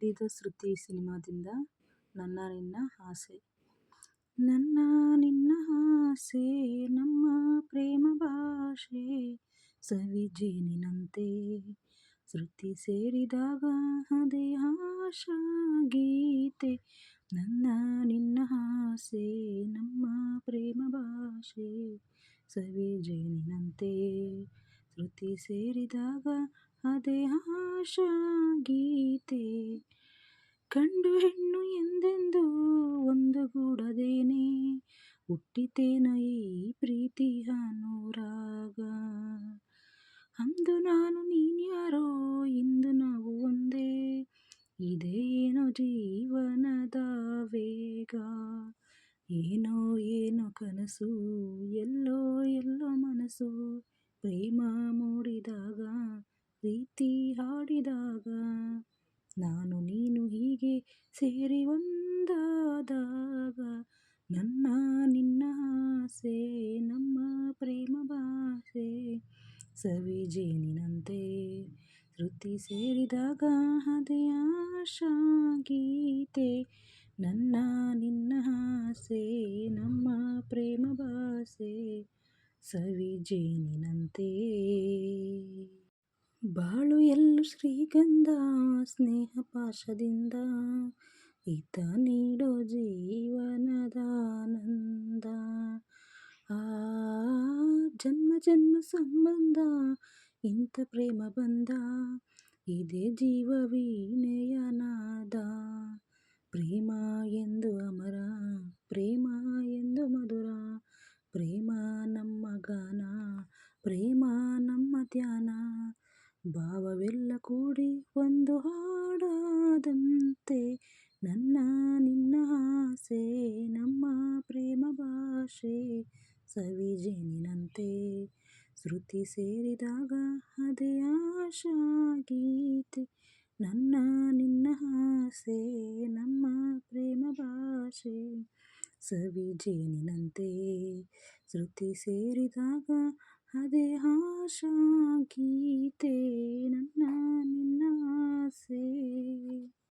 ಹಿಡಿದ ಶ್ರುತಿ ಸಿನಿಮಾದಿಂದ ನನ್ನ ನಿನ್ನ ಆಸೆ. ನನ್ನ ನಿನ್ನ ಆಸೆ, ನಮ್ಮ ಪ್ರೇಮ ಭಾಷೆ. ಸವಿಜೇನಿನಂತೆ ಶ್ರುತಿ ಸೇರಿದಾಗ ಅದೇ ಆಶಾ ಗೀತೆ. ನನ್ನ ನಿನ್ನ ಆಸೆ, ನಮ್ಮ ಪ್ರೇಮ ಭಾಷೆ. ಸವಿಜೇನಿನಂತೆ ಶ್ರುತಿ ಸೇರಿದಾಗ ಅದೇ ಆಶಾ ಗೀತೆ ಗಂಡು ಹೆಣ್ಣು ಎಂದೆಂದು ಒಂದುಗೂಡದೇನೆ? ಹುಟ್ಟಿತೇನ ಈ ಪ್ರೀತಿಯ ಅನುರಾಗ ಅಂದು ನಾನು ನೀನ್ಯಾರೋ, ಇಂದು ನಾವು ಒಂದೇ. ಇದೇ ಏನೋ ಜೀವನದ ವೇಗ. ಏನೋ ಏನೋ ಕನಸು, ಎಲ್ಲೋ ಎಲ್ಲೋ ಮನಸ್ಸು ಪ್ರೇಮ ಮೂಡಿದಾಗ, ಪ್ರೀತಿ ಹಾಡಿದಾಗ. ನಾನು ನೀನು ಹೀಗೆ ಸೇರಿ ಒಂದಾದಾಗ ನನ್ನ ನಿನ್ನ ಆಸೆ, ನಮ್ಮ ಪ್ರೇಮ ಭಾಷೆ ಸವಿ ಜೇನಿನಂತೆ ಶ್ರುತಿ ಸೇರಿದಾಗ ಅದೇ ಆಶಾ ಗೀತೆ. ನನ್ನ ನಿನ್ನ ಆಸೆ, ನಮ್ಮ ಪ್ರೇಮ ಭಾಷೆ ಸವಿ ಜೇನಿನಂತೆ ಬಾಳು ಎಲ್ಲೂ ಶ್ರೀಗಂಧ, ಸ್ನೇಹ ಪಾಶದಿಂದ ಈತ ನೀಡೋ ಜೀವನದ ಆನಂದ. ಆ ಜನ್ಮ ಜನ್ಮ ಸಂಬಂಧ, ಇಂಥ ಪ್ರೇಮ ಬಂದ, ಇದೇ ಜೀವ ವೀಣೆಯನಾದ. ಪ್ರೇಮ ಎಂದು ಅಮರ, ಪ್ರೇಮ ಎಂದು ಮಧುರ, ಪ್ರೇಮ ನಮ್ಮ ಗಾನ, ಪ್ರೇಮ ನಮ್ಮ ಧ್ಯಾನ. ಭಾವವೆಲ್ಲ ಕೂಡಿ ಒಂದು ಹಾಡಾದಂತೆ ನನ್ನ ನಿನ್ನ ಆಸೆ, ನಮ್ಮ ಪ್ರೇಮ ಭಾಷೆ ಸವಿಜೇನಿನಂತೆ ಶ್ರುತಿ ಸೇರಿದಾಗ ಅದೇ ಆಶಾ ಗೀತೆ, ನನ್ನ ನಿನ್ನ ಆಸೆ, ನಮ್ಮ ಪ್ರೇಮ ಭಾಷೆ ಸವಿಜೇನಿನಂತೆ ಶ್ರುತಿ ಸೇರಿದಾಗ ಅದೇ ಆಶಾ ಗೀತೆ